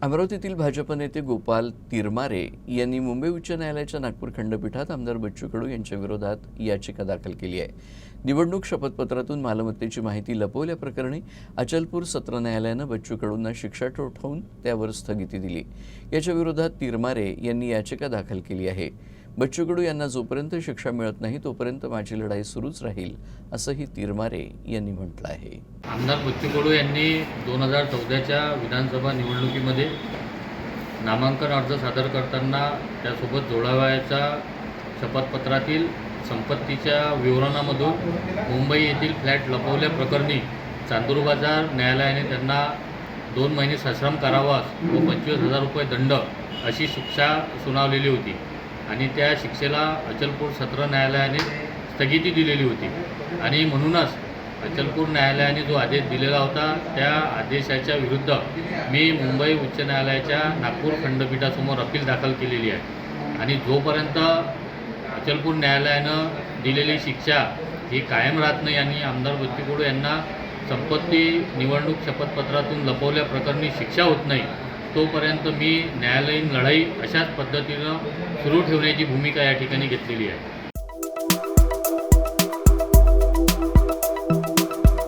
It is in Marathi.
अमरावतीतील भाजप नेते गोपाल तिरमारे यांनी मुंबई उच्च न्यायालयाच्या नागपूर खंडपीठात आमदार बच्चू कडू यांच्या विरोधात याचिका दाखल केली आहे. निवडणूक शपथपत्रातून मालमत्तेची माहिती लपवल्याप्रकरणी अचलपूर सत्र न्यायालयानं बच्चू कडूंना शिक्षा ठोठावून त्यावर स्थगिती दिली. याच्या विरोधात तिरमारे यांनी याचिका दाखल केली आहे. बच्चू कडू यांना जोपर्यंत शिक्षा मिळत नाही तोपर्यंत माझी लढाई सुरूच राहील असंही तिरमारे यांनी म्हटलं आहे. आमदार बच्चू कडू यांनी दोन हजार चौदाच्या विधानसभा निवडणुकीमध्ये नामांकन अर्ज सादर करताना त्यासोबत जोडावयाच्या शपथपत्रातील संपत्तीच्या विवरणामधून मुंबई येथील फ्लॅट लपवल्याप्रकरणी चांदूर बाजार न्यायालयाने त्यांना दोन महिने सश्रम कारावास व पंचवीस हजार रुपये दंड अशी शिक्षा सुनावलेली होती. आणि त्या शिक्षेला अचलपूर सत्र न्यायालयाने स्थगिती दिलेली होती. आणि म्हणूनच अचलपूर न्यायालयाने जो आदेश दिलेला होता त्या आदेशाच्या विरुद्ध मी मुंबई उच्च न्यायालयाच्या नागपूर खंडपीठासमोर अपील दाखल केलेली आहे. आणि जोपर्यंत अचलपूर न्यायालयानं दिलेली शिक्षा ही कायम राहत नाही आणि आमदार बच्चू यांना संपत्ती निवडणूक शपथपत्रातून लपवल्याप्रकरणी शिक्षा होत नाही तोपर्यंत मी न्यायालयीन लढाई अशाच पद्धतीनं सुरू ठेवण्याची भूमिका या ठिकाणी घेतलेली आहे.